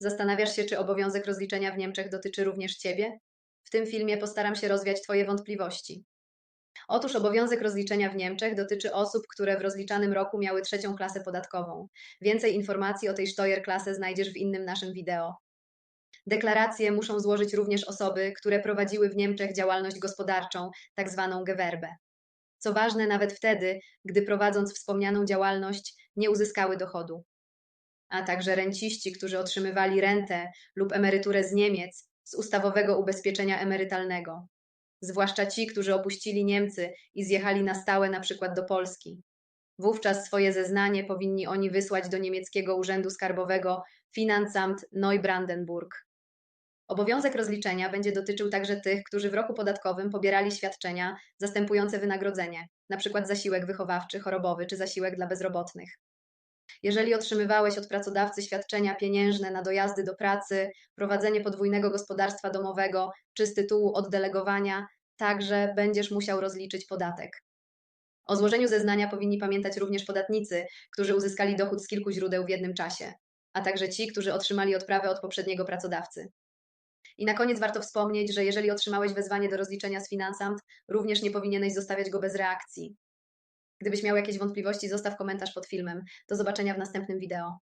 Zastanawiasz się, czy obowiązek rozliczenia w Niemczech dotyczy również Ciebie? W tym filmie postaram się rozwiać Twoje wątpliwości. Otóż obowiązek rozliczenia w Niemczech dotyczy osób, które w rozliczanym roku miały trzecią klasę podatkową. Więcej informacji o tej Steuerklasse znajdziesz w innym naszym wideo. Deklaracje muszą złożyć również osoby, które prowadziły w Niemczech działalność gospodarczą, tak zwaną Gewerbe. Co ważne, nawet wtedy, gdy prowadząc wspomnianą działalność nie uzyskały dochodu. A także renciści, którzy otrzymywali rentę lub emeryturę z Niemiec, z ustawowego ubezpieczenia emerytalnego. Zwłaszcza ci, którzy opuścili Niemcy i zjechali na stałe na przykład do Polski. Wówczas swoje zeznanie powinni oni wysłać do niemieckiego urzędu skarbowego Finanzamt Neubrandenburg. Obowiązek rozliczenia będzie dotyczył także tych, którzy w roku podatkowym pobierali świadczenia zastępujące wynagrodzenie, np. zasiłek wychowawczy, chorobowy czy zasiłek dla bezrobotnych. Jeżeli otrzymywałeś od pracodawcy świadczenia pieniężne na dojazdy do pracy, prowadzenie podwójnego gospodarstwa domowego czy z tytułu oddelegowania, także będziesz musiał rozliczyć podatek. O złożeniu zeznania powinni pamiętać również podatnicy, którzy uzyskali dochód z kilku źródeł w jednym czasie, a także ci, którzy otrzymali odprawę od poprzedniego pracodawcy. I na koniec warto wspomnieć, że jeżeli otrzymałeś wezwanie do rozliczenia z Finansamt, również nie powinieneś zostawiać go bez reakcji. Gdybyś miał jakieś wątpliwości, zostaw komentarz pod filmem. Do zobaczenia w następnym wideo.